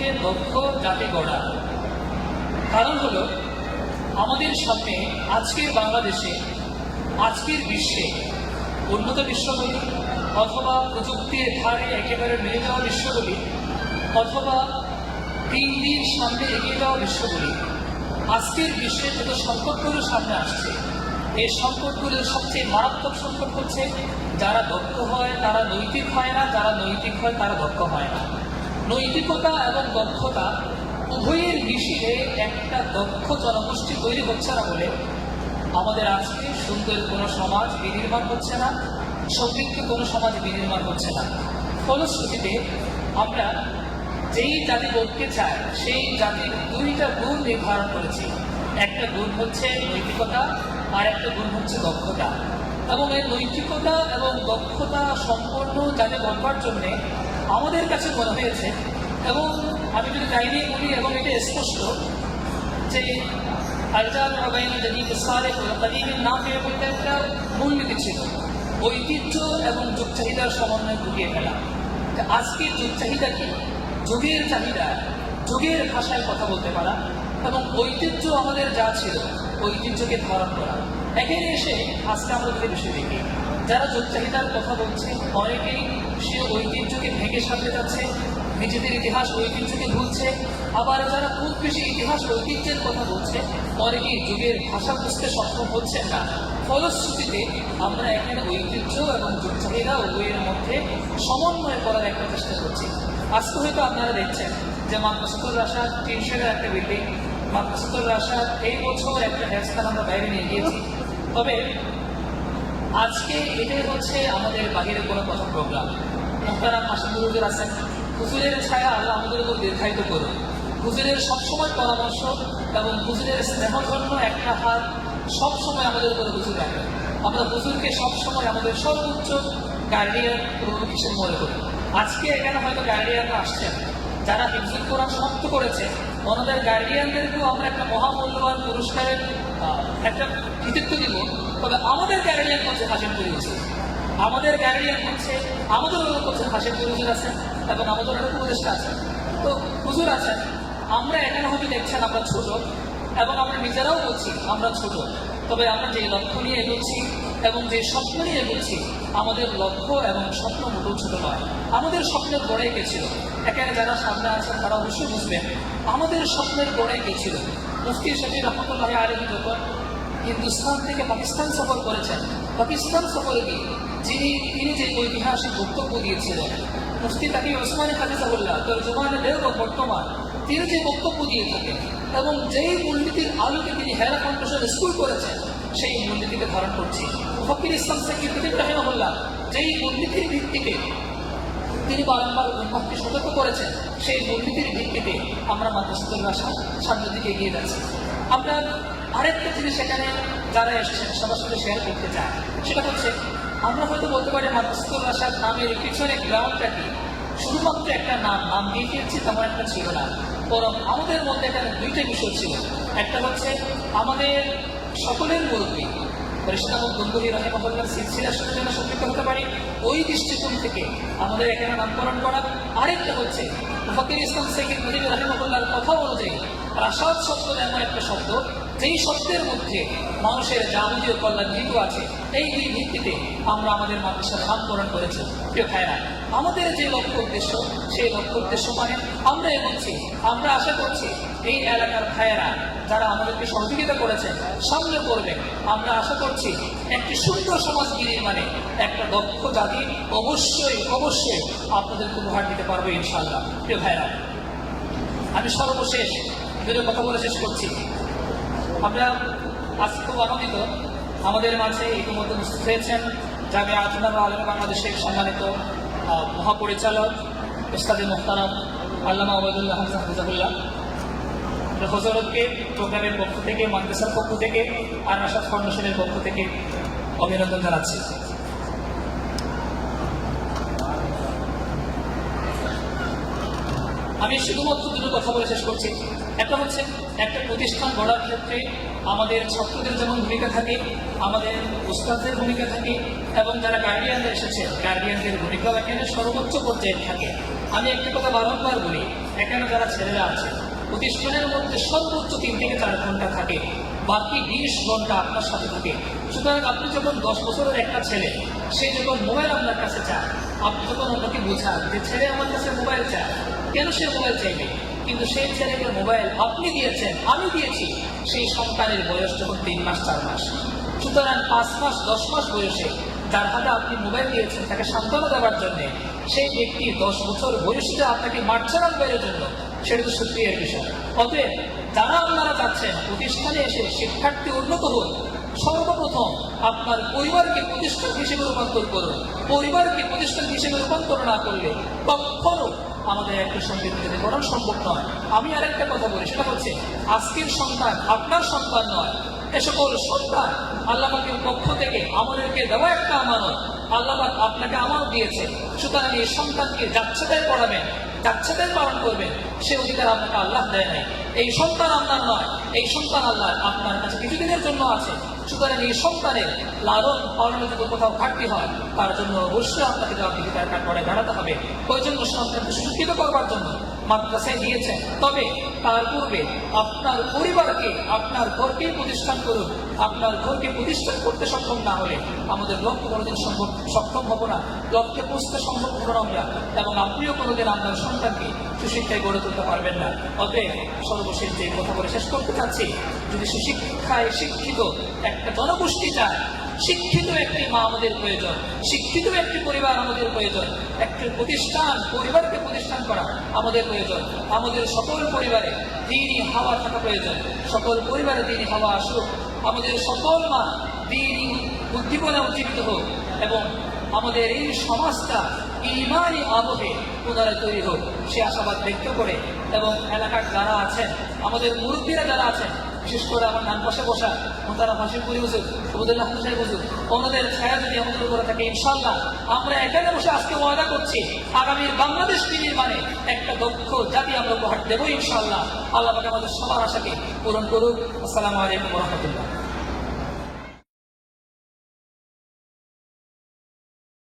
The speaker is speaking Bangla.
থেকে দক্ষ যাতে গড়া। কারণ হল, আমাদের সামনে আজকের বাংলাদেশে, আজকের বিশ্বে উন্নত বিশ্বগুলি অথবা প্রযুক্তির ধারে একেবারে নিয়ে যাওয়া বিশ্বগুলি অথবা তিন দিন সামনে এগিয়ে যাওয়া বিশ্বগুলি আজকের বিশ্বে যত সংকটগুলো সামনে আসছে, এই সংকটগুলোর সবচেয়ে মারাত্মক সংকট হচ্ছে, যারা দক্ষ হয় তারা নৈতিক হয় না, যারা নৈতিক হয় তারা দক্ষ হয় না। নৈতিকতা এবং দক্ষতা উভয়ের মিশিয়ে একটা দক্ষ জনগোষ্ঠী তৈরি হচ্ছে না বলে আমাদের আজকে সুন্দর কোনো সমাজ বিনির্মাণ হচ্ছে না, সমৃদ্ধ কোনো সমাজ বিনির্মাণ হচ্ছে না। ফলশ্রুতিতে আমরা যেই জাতি বলতে চায় সেই জাতির দুইটা গুণ নির্ধারণ করেছি। একটা গুণ হচ্ছে নৈতিকতা, আর একটা গুণ হচ্ছে দক্ষতা। এবং এই নৈতিকতা এবং দক্ষতা সম্পন্ন জাতি গড়বার জন্যে আমাদের কাছে মনে হয়েছে। এবং আমি যদি কাহিনী বলি এবং এটা স্পষ্ট যে আলজাল রবাইন যদি সালে কাদিমের নাম বলতে একটা মূলনীতি ছিল। ঐতিহ্য এবং যুগ চাহিদার সমন্বয় ঘুরিয়ে ফেলা। তা আজকের যুগ চাহিদা কি? যুগের চাহিদা, যুগের ভাষায় কথা বলতে পারা এবং ঐতিহ্য আমাদের যা ছিল, ঐতিহ্যকে ধারণ করা। এখানে এসে আজকে আমরা যদি বেশি দেখি, যারা যুগ চাহিদার কথা বলছে, অনেকেই সে ঐতিহ্যকে ভেঙে সামনে যাচ্ছে, নিজেদের ইতিহাস ঐতিহ্যকে ভুলছে আবার যারা খুব বেশি ইতিহাস ঐতিহ্যের কথা বলছে, অনেকেই যুগের ভাষা বুঝতে সক্ষম হচ্ছে না। ফলশ্রুতিতে আমরা এখানে ঐতিহ্য এবং যুগ চাহিদা উভয়ের মধ্যে সমন্বয় করার একটা চেষ্টা করছি। আজকে হয়তো আপনারা দেখছেন যে মাদ্রাসাতুল রাশাদ টিনশের একটা বিল্ডিং মাদ্রাসাতুল রাশাদ এই বছর একটা হেয়ারস্থান আমরা বাইরে নিয়ে গিয়েছি। তবে আজকে এটাই হচ্ছে আমাদের বাহিরে কোনো প্রথম প্রোগ্রাম মোহতারাম মাসুদুর আছেন। হুজুরের ছায়া আল্লাহ আমাদের উপর দীর্ঘায়িত করুন। হুজুরের সবসময় পরামর্শ এবং হুজুরের স্নেহধন্য একটা হাত সবসময় আমাদের উপরে হুজুর রাখেন আমরা হুজুরকে সবসময় আমাদের সর্বোচ্চ গার্ডিয়ান প্রভু হিসেবে মনে করি। আজকে এখানে হয়তো গার্ডিয়ানরা আসছেন। যারা হিফজুল কোরআন সমাপ্ত করেছে, ওনাদের গার্ডিয়ানদেরকেও আমরা একটা মহামূল্যবান পুরস্কারের একটা কৃতিত্ব দিব। তবে আমাদের গার্ডিয়ান হচ্ছে হাসিম করিয়েছে আমাদের গার্ডিয়ান হচ্ছে আমাদের হচ্ছে হাসিম হুজুর আছেন এবং আমাদের অনেক উপদেষ্টা আছেন তো হুজুর আছেন, আমরা এখানে হয়তো দেখছেন আমরা ছোট এবং আমরা নিজেরাও বলছি আমরা ছোট। তবে আমরা যে লক্ষ্য নিয়ে এগোচ্ছি এবং যে স্বপ্ন নিয়ে এগোচ্ছি, আমাদের লক্ষ্য এবং স্বপ্ন মোটেও ছোট নয়। আমাদের স্বপ্নের গোড়াই কে ছিল? এখানে যারা সামনে আছেন, তারা অবশ্যই বুঝবেন আমাদের স্বপ্নের গোড়াই কে ছিল? মুফতি শফি রহমতুল্লাহ আলমী যখন হিন্দুস্তান থেকে পাকিস্তান সফর করেছেন, পাকিস্তান সফরে গিয়ে যিনি, তিনি যে ঐতিহাসিক বক্তব্য দিয়েছিলেন, মুফতি তাকে ওসমানী হাফিজাহুল্লাহ তোর জুমানে দেব বর্তমান, তিনি যে বক্তব্য দিয়ে থাকেন এবং যেই মূলনীতির আলোকে তিনি হেরা ফাউন্ডেশন স্কুল করেছেন, সেই মূলনীতিকে ধারণ করছি। ফকির ইসলাম সাকিব প্রদীপ রাহিমাহুল্লাহ যেই মূলনীতির ভিত্তিকে তিনি বারংবার উন্মুক্তি সতর্ক করেছেন, সেই মূলনীতির ভিত্তিতে আমরা মাদ্রাসাতুল ভাষা সামনের দিকে এগিয়ে যাচ্ছি। আমরা আরেকটা জিনিস এখানে যারা এসেছেন, সবার সাথে শেয়ার করতে চায় সেটা হচ্ছে, আমরা হয়তো বলতে পারি মাদ্রাসাতুল ভাষার নামের পিছনে গ্রাউন্ডটা কি? শুধুমাত্র একটা নাম নাম দিয়ে দিয়েছি তেমন একটা ছিল না। বরং আমাদের মধ্যে এখানে দুইটা বিষয় ছিল। একটা হচ্ছে, আমাদের সকলের মুরব্বী পরিষ্কার গঙ্গুলি রহেমহল্লার সিলসিলার সাথে যেন সম্পৃক্ত হতে পারি, ওই দৃষ্টিকোণ থেকে আমাদের এখানে নামকরণ করা আরেকটা হচ্ছে, ফকির ইসলাম শেখ মুজিব রহেমহল্লার কথা অনুযায়ী প্রাসাদ শব্দ এমন একটা শব্দ, যেই শব্দের মধ্যে মানুষের যাবতীয় কল্যাণ নিহিত আছে, এই দুই ভিত্তিতে আমরা আমাদের মানুষের নামকরণ করেছি। প্রিয় ভাইরা আমাদের যে লক্ষ্য উদ্দেশ্য, সেই লক্ষ্য উদ্দেশ্য মানে আমরা এগোচ্ছি, আমরা আশা করছি এই এলাকার ভাইয়েরা যারা আমাদেরকে সহযোগিতা করেছেন, সামনে করবে আমরা আশা করছি একটি সুন্দর সমাজ নির্মাণে একটা দক্ষ জাতি অবশ্যই অবশ্যই আপনাদেরকে উপহার দিতে পারবে ইনশাল্লাহ প্রিয় ভাইরা আমি সর্বশেষ দুটো কথা বলে শেষ করছি। আমরা আজ খুব আনন্দিত, আমাদের মাঝে ইতিমধ্যে উপস্থিত হয়েছেন জামে আজমান আলম বাংলাদেশের সম্মানিত মহাপরিচালক ইস্তাদে মোহতারাম আল্লামা ওবায়দুল্লাহ হামজা হাফিজাহুল্লাহ। হজরতকে প্রোগ্রামের পক্ষ থেকে, মাদ্রাসার পক্ষ থেকে আর আশাদ ফাউন্ডেশনের পক্ষ থেকে অভিনন্দন জানাচ্ছি। আমি শুধুমাত্র দুটো কথা বলে শেষ করছি। একটা হচ্ছে একটা প্রতিষ্ঠান গড়ার ক্ষেত্রে আমাদের ছাত্রদের যেমন ভূমিকা থাকে, আমাদের উস্তাদদের ভূমিকা থাকে, এবং যারা গার্ডিয়ানরা এসেছে গার্ডিয়ানদের ভূমিকাও এখানে সর্বোচ্চ পর্যায়ে থাকে। আমি একটা কথা বারংবার বলি, এখানে যারা ছেলেরা আছে, প্রতিষ্ঠানের মধ্যে সর্বোচ্চ তিন থেকে চার ঘণ্টা থাকে, বাকি বিশ ঘণ্টা আপনার সাথে থাকে। সুতরাং আপনি যখন দশ বছরের একটা ছেলে, সে যখন মোবাইল আপনার কাছে চায়, আপনি যখন ওনাকে বোঝান যে, ছেলে আমার কাছে মোবাইল চায় কেন সে মোবাইল চাইবে? কিন্তু সেই ছেলেকে মোবাইল আপনি দিয়েছেন, আমি দিয়েছি। সেই সন্তানের বয়স যখন তিন মাস, চার মাস। সুতরাং পাঁচ মাস, দশ মাস বয়সে যার হাতে আপনি মোবাইল দিয়েছেন, তাকে সান্ত্বনা দেওয়ার জন্য সেই ব্যক্তি দশ বছর বয়সীতে আপনাকে মারছে না জন্য, সেটা তো সত্যি বিষয়। অতএব যারা আপনারা চাচ্ছেন প্রতিষ্ঠানে এসে শিক্ষার্থী উন্নত হন সর্বপ্রথম আপনার পরিবারকে প্রতিষ্ঠান হিসেবে রূপান্তর করুন। পরিবারকে প্রতিষ্ঠান হিসেবে রূপান্তর না করলে কখনো আমাদের একটা সমৃদ্ধিতে করা সম্ভব নয়, আমি আরেকটা কথা বলি, সেটা হচ্ছে আজকের সন্তান আপনার সন্তান নয়, এ সকল সন্তান আল্লাহের পক্ষ থেকে আমাদেরকে দেওয়া একটা আমানত। আল্লাহ আপনাকে আমানত দিয়েছে। সুতরাং এই সন্তানকে যাচ্ছেতাই পড়াবেন। যাচ্ছেতাই পালন করবেন সে অধিকার আপনাকে আল্লাহ দেয় নাই। এই সন্তান আপনার নয়, এই সন্তান আল্লাহ আপনার কাছে কিছুদিনের জন্য আছে। সুতরাং এই সন্তানের লালন পালনের যদি কোথাও ঘাটতি হয়, তার জন্য অবশ্যই আপনাকে জবাবদিহিতার পরে দাঁড়াতে হবে। প্রয়োজন সন্তানকে সুশিক্ষিত করবার জন্য। মাদ্রাসায় দিয়েছেন। তবে তার পূর্বে আপনার পরিবারকে আপনার ঘরকে প্রতিষ্ঠান করুন। আপনার ঘরকে প্রতিষ্ঠান করতে সক্ষম না হলে আমাদের লক্ষ্য কোনোদিন সম্ভব, সক্ষম হব না। লক্ষ্যে পৌঁছতে সম্ভব হব না আমরা। এবং আপনিও কোনোদিন আপনার সন্তানকে সুশিক্ষায় গড়ে তুলতে পারবেন না। অতএব সর্বশেষ যে কথা বলে শেষ করতে চাচ্ছি, যদি সুশিক্ষায় শিক্ষিত একটা জনগোষ্ঠী চায় শিক্ষিত একটি মা আমাদের প্রয়োজন, শিক্ষিত একটি পরিবার আমাদের প্রয়োজন, একটি প্রতিষ্ঠান, পরিবারকে প্রতিষ্ঠান করা আমাদের প্রয়োজন, আমাদের সকল পরিবারে দিনই হাওয়া থাকা প্রয়োজন, সকল পরিবারে দিনই হাওয়া আসুক, আমাদের সকল মা দিনই উদ্দীপনা উজ্জীবিত হোক এবং আমাদের এই সমাজটা ইমানই আবহে পুনরায় তৈরি হোক, সে আশাবাদ ব্যক্ত করে এবং এলাকার যারা আছেন, আমাদের মুরব্বীরা যারা আছেন বিশেষ করে আমার নাম পাশে বসা মোতারা হাসিমপুরি হুজুর আবুদুল্লাহ সাহেব হুজুর ওনাদের ছায়া যদি আমাদের করে থাকে ইনশাল্লাহ আমরা এখানে বসে আজকে ওয়াদা করছি আগামীর বাংলাদেশ বিনির্মাণে একটা দক্ষ জাতি আমরা উপহার দেবো ইনশাল্লাহ আল্লাহ আমাদের সবার আশাকে পূরণ করুক। আসসালামু আলাইকুম রহমতুল্লাহ।